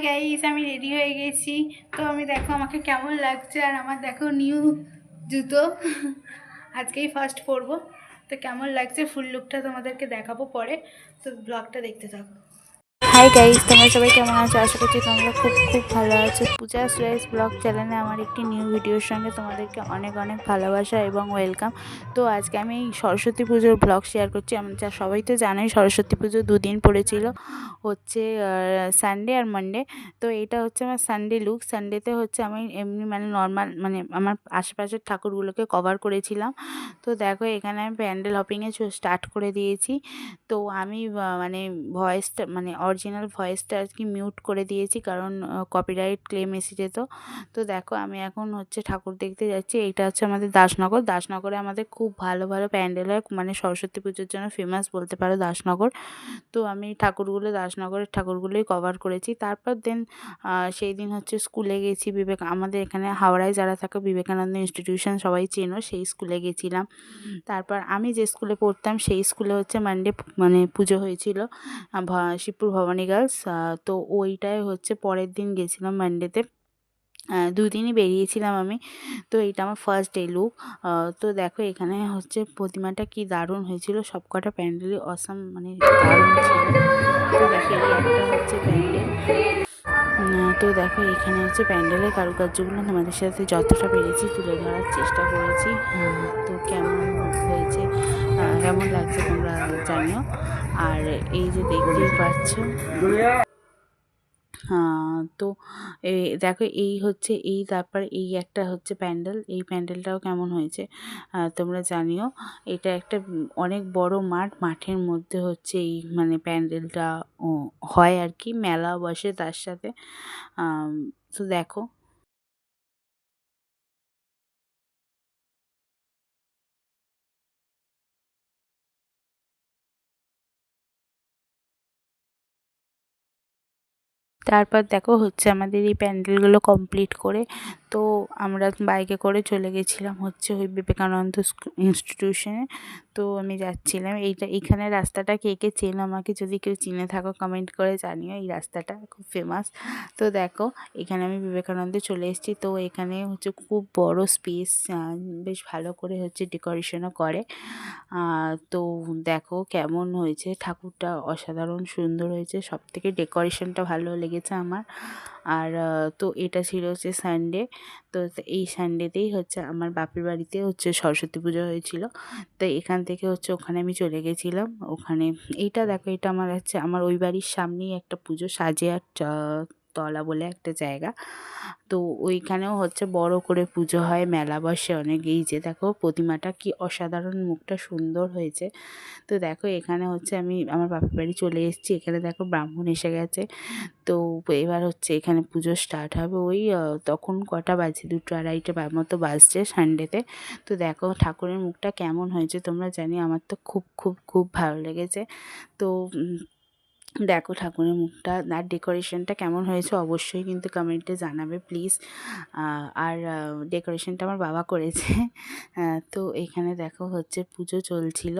Guys আমি ready হয়ে গেছি। তো আমি দেখো আমাকে কেমন লাগছে আর আমার দেখো নিউ জুতো। আজকেই ফার্স্ট পরবো। তো কেমন লাগছে? ফুল লুকটা তোমাদেরকে দেখাবো পরে। তো ব্লগটা দেখতে থাকো। হাই গাইস তোমরা সবাই কেমন আছো? আশা করছি তোমরা খুব খুব ভালো আছো। পূজা সুয়েস ব্লগ চ্যানেলে আমার একটি নিউ ভিডিওর সঙ্গে তোমাদেরকে অনেক অনেক ভালোবাসা এবং ওয়েলকাম তো আজকে আমি সরস্বতী পুজোর ব্লগ শেয়ার করছি। আমি, যা সবাই তো জানোই, সরস্বতী পুজো দুদিন পড়েছিল। হচ্ছে সানডে আর মানডে তো এটা হচ্ছে আমার সানডে লুক সানডেতে হচ্ছে আমি এমনি মানে নর্মাল মানে আমার আশেপাশের ঠাকুরগুলোকে কভার করেছিলাম। তো দেখো, এখানে আমি প্যান্ডেল হপিংয়ে স্টার্ট করে দিয়েছি। তো আমি মানে ভয়েসটা মানে অরিজিনাল ভয়েসটা আর কি মিউট করে দিয়েছি, কারণ কপিরাইট ক্লেম এসে যেত তো। দেখো, আমি এখন হচ্ছে ঠাকুর দেখতে যাচ্ছি, এইটা হচ্ছে আমাদের দাসনগর। দাসনগরে আমাদের খুব ভালো ভালো প্যান্ডেল হয় মানে সরস্বতী পুজোর জন্য ফেমাস বলতে পারো দাসনগর। তো আমি ঠাকুরগুলো, দাসনগরের ঠাকুরগুলোই কভার করেছি। তারপর দেন সেই দিন হচ্ছে স্কুলে গেছি, বিবেক, আমাদের এখানে হাওড়ায় যারা থাকে, বিবেকানন্দ ইনস্টিটিউশন সবাই চেনো, সেই স্কুলে গেছিলাম। তারপর আমি যে স্কুলে পড়তাম, সেই স্কুলে হচ্ছে মানডে মানে পুজো হয়েছিল শিবপুর ভবানী। গার্লস তো ওইটাই হচ্ছে পরের দিন গেছিলাম মানডেতে দুদিনই বেরিয়েছিলাম আমি, তো এইটা আমার ফার্স্ট ডে লুক তো দেখো এখানে হচ্ছে প্রতিমাটা কি দারুণ হয়েছিল সব কটা প্যান্ডেলই অসাম মানে দারুণ ছিল। তো দেখো একটা হচ্ছে প্যান্ডেল। তো দেখো এখানে হচ্ছে প্যান্ডেলের কারুকার্যগুলো তোমাদের সাথে যতটা পেরেছি তুলে ধরার চেষ্টা করেছি। তো কেমন হয়েছে? কেমন লাগছে তোমরা জানিও। আর এই যে দেখতেই পাচ্ছ তো এ, দেখো এই হচ্ছে, এই তারপর এই একটা হচ্ছে প্যান্ডেল, এই প্যান্ডেলটাও কেমন হয়েছে? তোমরা জানিও, এটা একটা অনেক বড় মাঠ, মাঠের মধ্যে হচ্ছে এই মানে প্যান্ডেলটা হয় আর কি, মেলা বসে তার সাথে। তো দেখো তারপর দেখো হচ্ছে আমাদের এই প্যান্ডেলগুলো কমপ্লিট করে তো আমরা বাইকে করে চলে গেছিলাম হচ্ছে ওই বিবেকানন্দ ইনস্টিটিউশনে তো আমি যাচ্ছিলাম। এইটা, এইখানে রাস্তাটা কে কে চেনো আমাকে যদি কেউ চিনে থাকো কমেন্ট করে জানিও। এই রাস্তাটা খুব ফেমাস তো দেখো, এখানে আমি বিবেকানন্দে চলে এসেছি। তো এখানে হচ্ছে খুব বড় স্পেস বেশ ভালো করে হচ্ছে ডেকোরেশনও করে। তো দেখো কেমন হয়েছে। ঠাকুরটা অসাধারণ সুন্দর হয়েছে। সব থেকে ডেকোরেশনটা ভালো লেগেছে আমার। আর তো এটা ছিল হচ্ছে সানডে তো এই সানডেতেই হচ্ছে আমার বাপের বাড়িতে হচ্ছে সরস্বতী পুজো হয়েছিল। তো এখান থেকে হচ্ছে ওখানে আমি চলে গেছিলাম। ওখানে, এইটা দেখো, এটা আমার হচ্ছে, আমার ওই বাড়ির সামনেই একটা পুজো সাজে চ- তলা বলে একটা জায়গা। তো ওইখানেও হচ্ছে বড় করে পুজো হয়, মেলা বসে অনেক। এই যে দেখো প্রতিমাটা কি অসাধারণ, মুখটা সুন্দর হয়েছে। তো দেখো এখানে হচ্ছে আমি আমার বাপের বাড়ি চলে এসেছি। এখানে দেখো ব্রাহ্মণ এসে গেছে। তো এবার হচ্ছে এখানে পুজো স্টার্ট হবে ওই তখন কটা বাজে? দুটো আড়াইটে মতো বাজছে সানডেতে তো। দেখো ঠাকুরের মুখটা কেমন হয়েছে? তোমরা জানি, আমার তো খুব খুব খুব ভালো লেগেছে। তো দেখো ঠাকুরের মুখটা, আর ডেকোরেশনটা কেমন হয়েছে অবশ্যই কিন্তু কমেন্টে জানাবে প্লিজ আর ডেকোরেশনটা আমার বাবা করেছে। তো এখানে দেখো হচ্ছে পুজো চলছিল।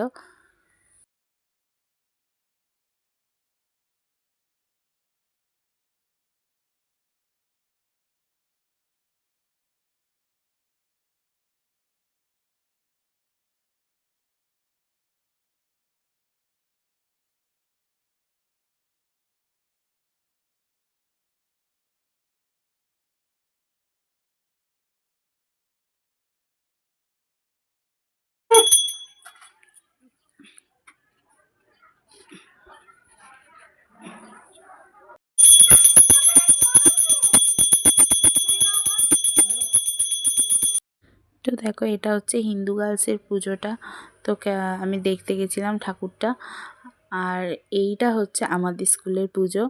দেখো এটা হচ্ছে হিন্দু গার্লসের পুজোটা। তো আমি দেখতে গেছিলাম ঠাকুরটা। আর এইটা হচ্ছে আমাদের স্কুলের পুজো।